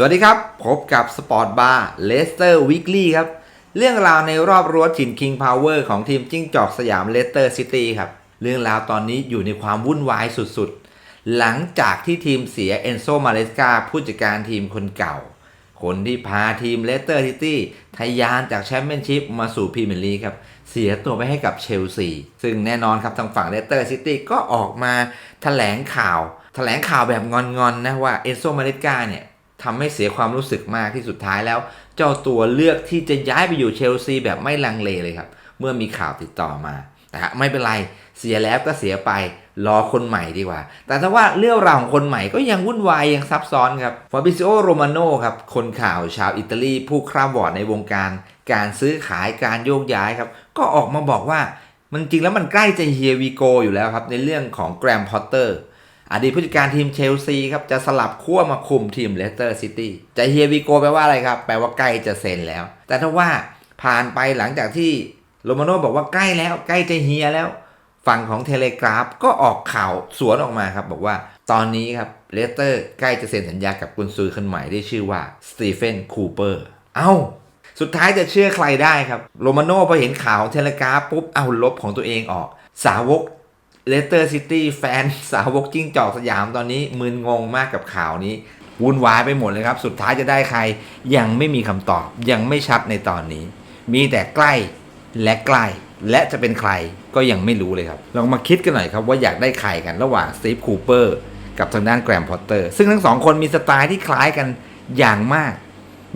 สวัสดีครับ พบกับสปอร์ตบาร์เลสเตอร์วิกลี่ครับ เรื่องราวในรอบรั้วถิ่นคิงพาวเวอร์ของทีมจิ้งจอกสยามเลสเตอร์ซิตี้ครับ เรื่องราวตอนนี้อยู่ในความวุ่นวายสุดๆ หลังจากที่ทีมเสียเอนโซมาเลสกาผู้จัดการทีมคนเก่า คนที่พาทีมเลสเตอร์ซิตี้ทะยานจากแชมเปี้ยนชิพมาสู่พรีเมียร์ลีกครับ เสียตัวไปให้กับเชลซีซึ่งแน่นอนครับทางฝั่งเลสเตอร์ซิตี้ก็ออกมาแถลงข่าว แถลงข่าวแบบงอนๆนะว่าเอนโซมาเลสกาเนี่ย ทำให้เสียความรู้สึกมากที่สุดท้ายแล้ว เจ้าตัวเลือกที่จะย้ายไปอยู่เชลซีแบบไม่ลังเลเลยครับ เมื่อมีข่าวติดต่อมาแต่ไม่เป็นไรเสียแล้วก็เสียไปรอคนใหม่ดีกว่า แต่ถ้าว่าเรื่องราวของคนใหม่ก็ยังวุ่นวายยังซับซ้อนครับฟาบิซิโอโรมาโนครับคนข่าวชาวอิตาลีผู้คร่ำวอดในวงการ การซื้อขายการโยกย้ายครับก็ออกมาบอกว่ามันจริงแล้วมันใกล้จะเฮียวีโกอยู่แล้วครับในเรื่องของแกรมพอตเตอร์ อดีตผู้จัดการทีมเชลซีครับจะสลับขั้วมาคุมทีมเลสเตอร์ซิตี้จะเฮียวิโกแปลว่าอะไรครับ แปลว่าใกล้จะเซ็นแล้ว แต่ถ้าว่าผ่านไปหลังจากที่โรมาโน่บอกว่าใกล้แล้วใกล้จะเฮียแล้ว ฝั่งของเทเลกราฟก็ออกข่าวสวนออกมาครับ บอกว่าตอนนี้ครับเลสเตอร์ใกล้จะเซ็นสัญญากับกุนซือคนใหม่ที่ชื่อว่าสตีเฟนคูเปอร์เอ้าสุดท้ายจะเชื่อใครได้ครับ โรมาโน่พอเห็นข่าวของเทเลกราฟปุ๊บเอาลบของตัวเองออก สาวก เลสเตอร์ซิตี้แฟนสาวกจิ้งจอกสยามตอนนี้มึนงงมากกับข่าวนี้ วุ่นวายไปหมดเลยครับ สุดท้ายจะได้ใครยังไม่มีคำตอบ ยังไม่ชัดในตอนนี้ มีแต่ใกล้และใกล้ และจะเป็นใครก็ยังไม่รู้เลยครับ ลองมาคิดกันหน่อยครับว่าอยากได้ใครกันระหว่างสตีฟคูเปอร์กับทางด้านแกรมพอตเตอร์ซึ่งทั้งสองคนมีสไตล์ที่คล้ายกันอย่างมาก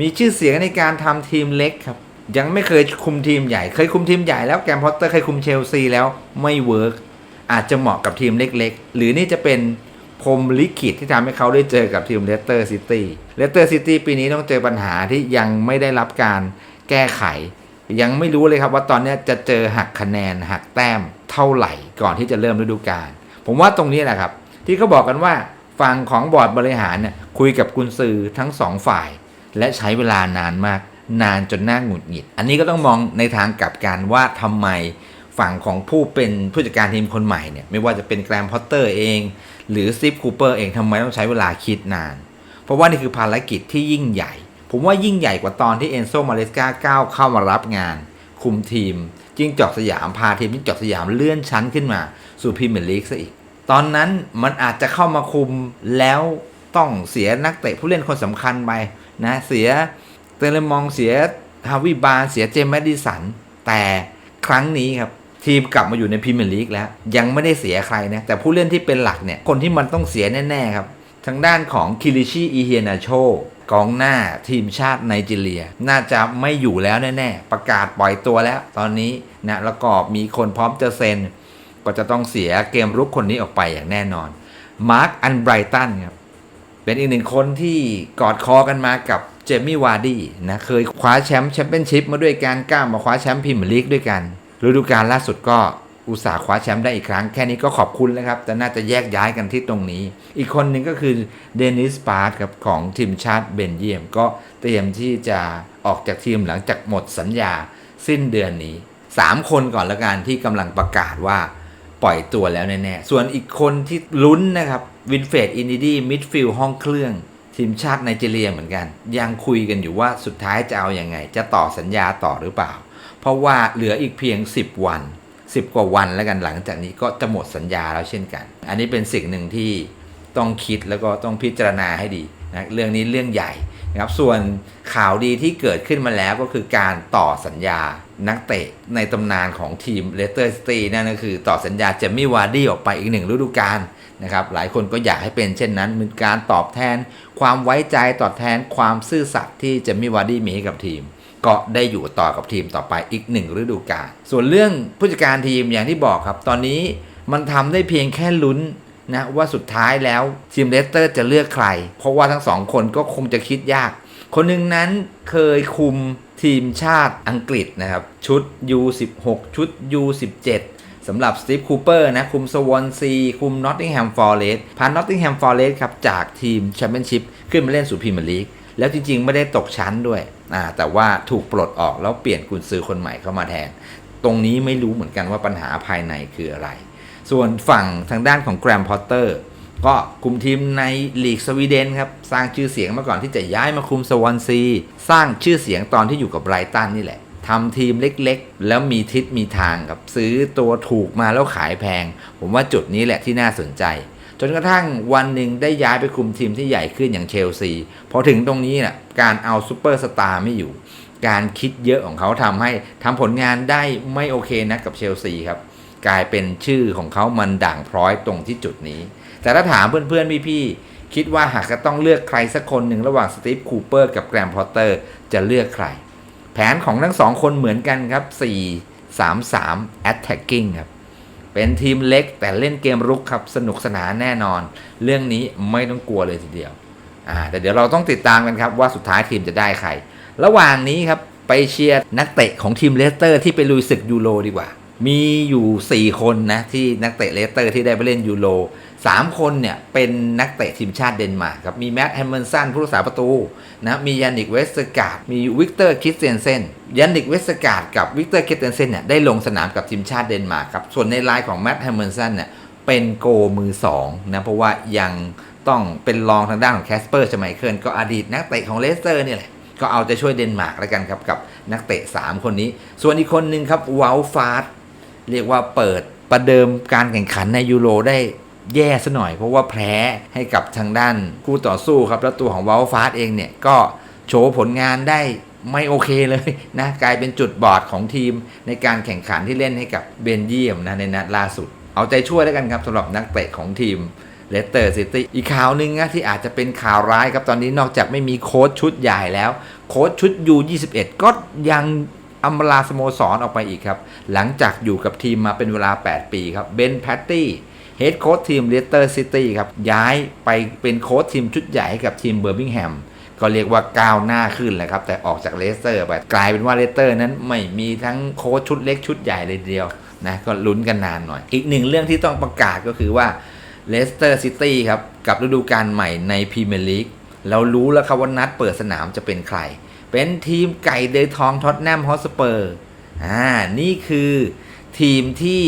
มีชื่อเสียงในการทำทีมเล็กครับยังไม่เคยคุมทีมใหญ่ เคยคุมทีมใหญ่แล้วแกรมพอตเตอร์เคยคุมเชลซีแล้วไม่เวิร์ก อาจจะเหมาะกับทีมเล็กๆ หรือนี่จะเป็นพรมลิขิตที่ทำให้เขาได้เจอกับทีมเลสเตอร์ซิตี้เลสเตอร์ซิตี้ปีนี้ต้องเจอปัญหาที่ยังไม่ได้รับการแก้ไข ยังไม่รู้เลยครับว่าตอนนี้จะเจอหักคะแนนหักแต้มเท่าไหร่ก่อนที่จะเริ่มฤดูกาลผมว่าตรงนี้แหละครับ ที่เขาบอกกันว่าฝั่งของบอร์ดบริหารเนี่ยคุยกับกุนซือทั้งสองฝ่าย และใช้เวลานานมาก นานจนน่าหงุดหงิด อันนี้ก็ต้องมองในทางกลับกันว่าทำไม ฝั่งของผู้เป็นผู้จัดการทีมคนใหม่เนี่ยไม่ว่าจะเป็นแกรมพอตเตอร์เอง หรือซิฟคูเปอร์เองทำไมต้องใช้เวลาคิดนาน เพราะว่านี่คือภารกิจที่ยิ่งใหญ่ ผมว่ายิ่งใหญ่กว่าตอนที่เอนโซมาเลสกาก้าวเข้ามารับงาน คุมทีมจิ้งจอกสยามพาทีมจิ้งจอกสยามเลื่อนชั้นขึ้นมา สู่พรีเมียร์ลีกซะอีก ตอนนั้นมันอาจจะเข้ามาคุมแล้วต้องเสียนักเตะผู้เล่นคนสำคัญไปนะเสียเตเลมองเสียฮาวิบาเสียเจมส์แมดดิสันแต่ครั้งนี้ครับ ทีมกลับมาอยู่ในพรีเมียร์ลีกแล้ว ยังไม่ได้เสียใครนะ แต่ผู้เล่นที่เป็นหลักเนี่ย คนที่มันต้องเสียแน่ ๆ ครับ ทางด้านของคิริชิอีเฮนาโชกองหน้าทีมชาติไนจีเรีย น่าจะไม่อยู่แล้วแน่ ๆ ประกาศปล่อยตัวแล้ว ตอนนี้นะแล้วก็มีคนพร้อมจะเซ็น ก็จะต้องเสียเกมรุกคนนี้ออกไปอย่างแน่นอนมาร์คอันไบรตันครับเป็นอีกหนึ่งคนที่กอดคอกันมากับเจมี่วาร์ดี้นะเคยคว้าแชมป์แชมเปี้ยนชิพมาด้วยการกล้ามาคว้าแชมป์พรีเมียร์ลีกด้วยกัน ฤดูกาลล่าสุดก็อุตสาห์คว้าแชมป์ได้อีกครั้ง แค่นี้ก็ขอบคุณแล้วครับ แต่น่าจะแยกย้ายกันที่ตรงนี้ อีกคนหนึ่งก็คือเดนิสปาร์ตครับของทีมชาติเบนเยียม ก็เตรียมที่จะออกจากทีมหลังจากหมดสัญญาสิ้นเดือนนี้ 3 คนก่อนละกันที่กำลังประกาศว่าปล่อยตัวแล้วแน่ๆ ส่วนอีกคนที่ลุ้นนะครับวินเฟดอินดิดี้มิดฟิลด์ห้องเครื่องทีมชาติไนจีเรียเหมือนกัน ยังคุยกันอยู่ว่าสุดท้ายจะเอาอยัางไง จะต่อสัญญาต่อหรือเปล่า เพราะว่าเหลืออีกเพียง 10 วัน 10 กว่าวันแล้วกันหลังจากนี้ก็จะหมดสัญญาแล้วเช่นกัน อันนี้เป็นสิ่งหนึ่งที่ต้องคิดแล้วก็ต้องพิจารณาให้ดีนะเรื่องนี้เรื่องใหญ่นะครับส่วนข่าวดีที่เกิดขึ้นมาแล้วก็คือการต่อสัญญานักเตะในตำนานของทีมเลสเตอร์ซิตี้นั่นก็คือต่อสัญญาเจมี่วาร์ดี้ออกไปอีกหนึ่งฤดูกาลนะครับหลายคนก็อยากให้เป็นเช่นนั้นเป็นการตอบแทน ความไว้ใจตอบแทนความซื่อสัตย์ที่เจมี่วาร์ดี้มีให้กับทีม ก็ได้อยู่ต่อกับทีมต่อไปอีกหนึ่งฤดูกาลส่วนเรื่องผู้จัดการทีมอย่างที่บอกครับ ตอนนี้มันทำได้เพียงแค่ลุ้นนะว่าสุดท้ายแล้วทีมเลสเตอร์จะเลือกใคร เพราะว่าทั้งสองคนก็คงจะคิดยาก คนหนึ่งนั้นเคยคุมทีมชาติอังกฤษนะครับ ชุด U16 ชุด U17 สำหรับสตีฟคูเปอร์นะ คุมสวอนซี คุมนอตติงแฮมฟอร์เรสพานอตติงแฮมฟอร์เรสครับ จากทีมแชมเปี้ยนชิพขึ้นมาเล่นสู่พรีเมียร์ลีก แล้วจริงๆ ไม่ได้ตกชั้นด้วยอ่าแต่ว่าถูกปลดออกแล้วเปลี่ยนกุนซือคนใหม่เข้ามาแทน ตรงนี้ไม่รู้เหมือนกันว่าปัญหาภายในคืออะไร ส่วนฝั่งทางด้านของแกรมพอตเตอร์ก็คุมทีมในลีกสวีเดนครับ สร้างชื่อเสียงมาก่อนที่จะย้ายมาคุมสวอนซี สร้างชื่อเสียงตอนที่อยู่กับไบรตันนี่แหละทำทีมเล็กๆ แล้วมีทิศมีทางครับซื้อตัวถูกมาแล้วขายแพง ผมว่าจุดนี้แหละที่น่าสนใจ จนกระทั่งวันหนึ่งได้ย้ายไปคุมทีมที่ใหญ่ขึ้นอย่างเชลซีพอถึงตรงนี้นะ่ะการเอาซูเปอร์สตาร์ไม่อยู่ การคิดเยอะของเขาทำให้ทำผลงานได้ไม่โอเคนะกับเชลซีครับ กลายเป็นชื่อของเขามันด่างพร้อยตรงที่จุดนี้ แต่ถ้าถามเพื่อนๆพี่ๆคิดว่าหากจะต้องเลือกใครสักคนหนึ่งระหว่างสตีฟคูเปอร์กับแกรมพอตเตอร์จะเลือกใคร แผนของทั้งสองคนเหมือนกันครับ 4 3 3 attacking ครับ เป็นทีมเล็กแต่เล่นเกมรุกครับสนุกสนานแน่นอน เรื่องนี้ไม่ต้องกลัวเลยทีเดียวอ่าแต่เดี๋ยวเราต้องติดตามกันครับว่าสุดท้ายทีมจะได้ใคร ระหว่างนี้ครับไปเชียร์นักเตะของทีมเลสเตอร์ที่ไปลุยศึกยูโรดีกว่า มีอยู่ 4 คนนะที่นักเตะเลสเตอร์ที่ได้ไปเล่นยูโร 3 คนเนี่ยเป็นนักเตะทีมชาติเดนมาร์กครับ มีแมตต์แฮมเมอร์สันผู้รักษาประตูนะมียานิกเวสการ์ดมีวิกเตอร์คิสเตนเซนยานิกเวสการ์ดกับวิกเตอร์คิสเตนเซนเนี่ยได้ลงสนามกับทีมชาติเดนมาร์กครับ ส่วนในลายของแมตต์แฮมเมอร์สันเนี่ยเป็นโกมือ2นะเพราะว่ายังต้องเป็นรองทางด้านของแคสเปอร์ชไมเคิลก็อดีตนักเตะของเลสเตอร์นี่แหละก็เอาใจช่วยเดนมาร์กแล้วกันครับกับนักเตะ 3 คนนี้ ส่วนอีกคนหนึ่งครับวาลฟาร์ดเรียกว่าเปิดประเดิมการแข่งขันในยูโรได้ แย่ซะหน่อย เพราะว่าแพ้ให้กับทางด้านคู่ต่อสู้ครับ แล้วตัวของวาลฟาร์ดเองเนี่ยก็โชว์ผลงานได้ไม่โอเคเลยนะกลายเป็นจุดบอดของทีมในการแข่งขันที่เล่นให้กับเบนเยียมนะในนัดล่าสุด เอาใจช่วยแล้วกันครับสำหรับนักเตะของทีมเลสเตอร์ซิตี้อีกข่าวหนึ่งนะที่อาจจะเป็นข่าวร้ายครับตอนนี้นอกจากไม่มีโค้ชชุดใหญ่แล้ว โค้ชชุด U21 ก็ยังอำลาสโมสรออกไปอีกครับ หลังจากอยู่กับทีมมาเป็นเวลา 8 ปีครับเบนแพตตี้ เฮดโค้ชทีมเลสเตอร์ซิตี้ครับย้ายไปเป็นโค้ชทีมชุดใหญ่ให้กับทีมเบอร์มิงแฮมก็เรียกว่าก้าวหน้าขึ้นแหละครับ แต่ออกจากเลสเตอร์ไปกลายเป็นว่าเลสเตอร์นั้นไม่มีทั้งโค้ชชุดเล็กชุดใหญ่เลยเดียวนะก็ลุ้นกันนานหน่อย อีกหนึ่งเรื่องที่ต้องประกาศก็คือว่าเลสเตอร์ซิตี้ครับกับฤดูกาลใหม่ในพรีเมียร์ลีกเรารู้แล้วครับว่านัดเปิดสนามจะเป็นใคร เป็นทีมไก่เดยทองท็อตแนมฮอสเปอร์อ่านี่คือทีมที่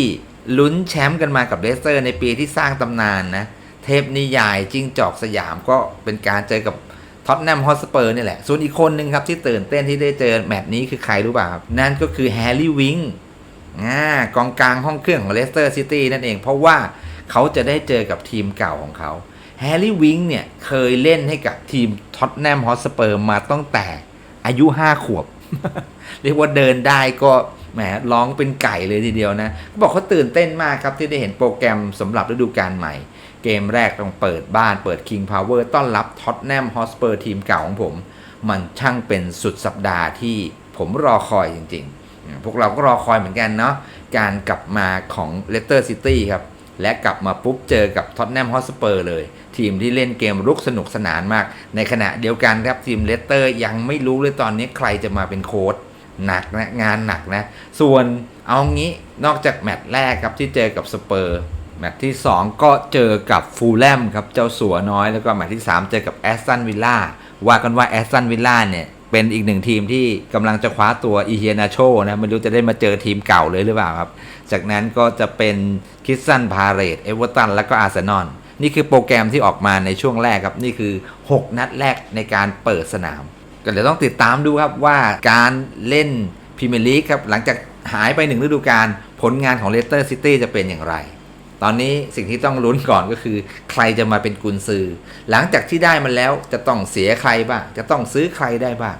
ลุ้นแชมป์กันมากับเลสเตอร์ในปีที่สร้างตำนานนะ เทพนิยายจิ้งจอกสยามก็เป็นการเจอกับท็อตแนมฮอสเปอร์นี่แหละ ส่วนอีกคนหนึ่งครับที่ตื่นเต้นที่ได้เจอแมตช์นี้คือใครรู้ป่ะครับนั่นก็คือแฮร์รี่วิงกองกลางห้องเครื่องของเลสเตอร์ซิตี้นั่นเอง เพราะว่าเขาจะได้เจอกับทีมเก่าของเขาแฮร์รี่วิงเนี่ยเคยเล่นให้กับทีมท็อตแนมฮอสเปอร์มาตั้งแต่อายุ 5 ขวบ เรียกว่าเดินได้ก็ แหมร้องเป็นไก่เลยทีเดียวนะเขาบอกเขาตื่นเต้นมากครับที่ได้เห็นโปรแกรมสำหรับฤดูกาลใหม่ เกมแรกต้องเปิดบ้านเปิด King Power ต้อนรับท็อตแนมฮอสเปอร์ทีมเก่าของผม มันช่างเป็นสุดสัปดาห์ที่ผมรอคอยจริงๆ พวกเราก็รอคอยเหมือนกันเนาะการกลับมาของเลสเตอร์ซิตี้ครับและกลับมาปุ๊บเจอกับท็อตแนมฮอสเปอร์เลย ทีมที่เล่นเกมรุกสนุกสนานมาก ในขณะเดียวกันครับทีมเลสเตอร์ยังไม่รู้เลยตอนนี้ใครจะมาเป็นโค้ช หนักนะงานหนักนะ ส่วนเอางี้นอกจากแมตช์แรกครับที่เจอกับสเปอร์แมตช์ที่ 2 ก็เจอกับฟูลแลมครับเจ้าสัวน้อยแล้วก็แมตช์ที่ 3 เจอกับแอสตันวิลล่าว่ากันว่าแอสตันวิลล่าเนี่ยเป็นอีกหนึ่งทีมที่กำลังจะคว้าตัวอีเฮียนาโชนะไม่รู้จะได้มาเจอทีมเก่าเลยหรือเปล่าครับ จากนั้นก็จะเป็นคิสซันพาเรตเอเวอร์ตันแล้วก็อาร์เซนอลนี่คือโปรแกรมที่ออกมาในช่วงแรกครับ นี่คือ 6 นัดแรกในการเปิดสนาม ก็เดี๋ยวต้องติดตามดูครับว่าการเล่นพรีเมียร์ลีกครับหลังจากหายไปหนึ่งฤดูกาลผลงานของเลสเตอร์ซิตี้จะเป็นอย่างไร ตอนนี้สิ่งที่ต้องลุ้นก่อนก็คือ ใครจะมาเป็นกุนซือ หลังจากที่ได้มันแล้วจะต้องเสียใครบ้าง จะต้องซื้อใครได้บ้าง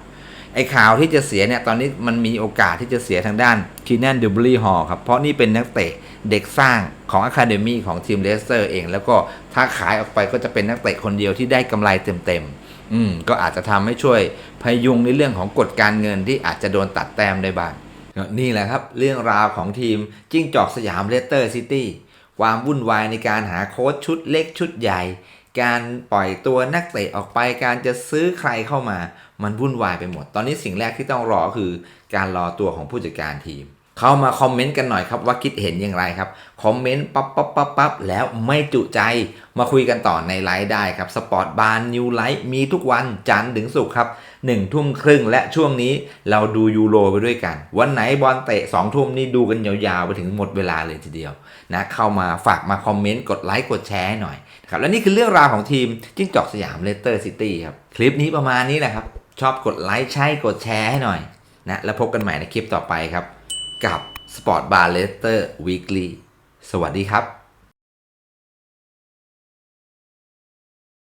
ไอ้ข่าวที่จะเสียเนี่ย ตอนนี้มันมีโอกาสที่จะเสียทางด้านคีแนนดูบลีฮอลครับ เพราะนี่เป็นนักเตะเด็กสร้างของอะคาเดมีของทีมเลสเตอร์เอง แล้วก็ถ้าขายออกไปก็จะเป็นนักเตะคนเดียวที่ได้กำไรเต็มๆ อืมก็อาจจะทำให้ช่วยพยุงในเรื่องของกฎการเงินที่อาจจะโดนตัดแต้มได้บ้างนี่แหละครับ เรื่องราวของทีมจิ้งจอกสยามเลสเตอร์ซิตี้ความวุ่นวายในการหาโค้ชชุดเล็กชุดใหญ่ การปล่อยตัวนักเตะออกไปการจะซื้อใครเข้ามา มันวุ่นวายไปหมด ตอนนี้สิ่งแรกที่ต้องรอคือ การรอตัวของผู้จัดการทีม เข้ามาคอมเมนต์กันหน่อยครับว่าคิดเห็นอย่างไรครับ คอมเมนต์ปั๊บปั๊บปั๊บปั๊บแล้วไม่จุใจมาคุยกันต่อในไลฟ์ได้ครับสปอร์ตบาร์นิวไลฟ์มีทุกวันจันทร์ถึงศุกร์ครับ1ทุ่มครึ่งและช่วงนี้เราดูยูโรไปด้วยกัน วันไหนบอลเตะ2ทุ่มนี่ดูกันยาวๆ ไปถึงหมดเวลาเลยทีเดียวนะเข้ามาฝากมาคอมเมนต์กดไลค์กดแชร์หน่อยครับและนี่คือเรื่องราวของทีมจิ้งจอกสยามเลสเตอร์ซิตี้ครับคลิปนี้ประมาณนี้แหละครับชอบกดไลค์ใช่กดแชร์ให้หน่อยนะแล้วพบกันใหม่ในคลิปต่อไปครับ กับ Sport Bar Leicester Weekly สวัสดีครับ